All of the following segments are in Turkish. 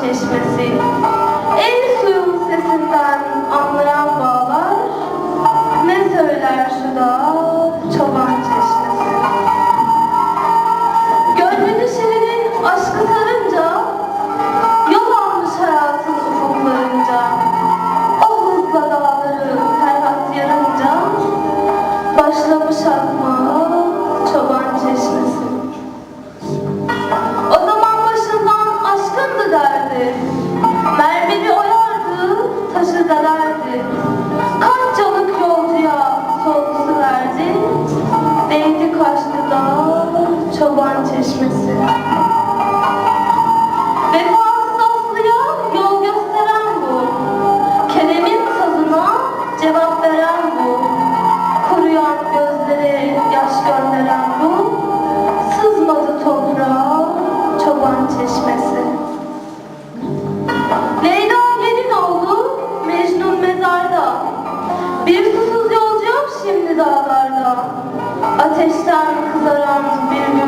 çeşmesi. En suyun sesinden anlayan bağlar Ne söyler şu da çoban çeşmesi. Gönlünü şirinin aşkı sarınca Yol almış hayatın ufuklarınca. O hızla dağları ferhat yarınca Başlamış akma çeşmesi Vefasız dostluya yol gösteren bu. Keremin sazına cevap veren bu. Kuruyan gözlere yaş gönderen bu. Sızmadı toprağa çoban çeşmesi. Leyla gelin oldu Mecnun mezarda. Bir susuz yolcu şimdi dağlarda. Ateşten kızaran bir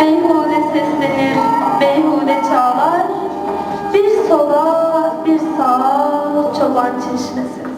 Beyhude seslenir, beyhude çağlar. Bir sola bir sağa çoban çeşmesi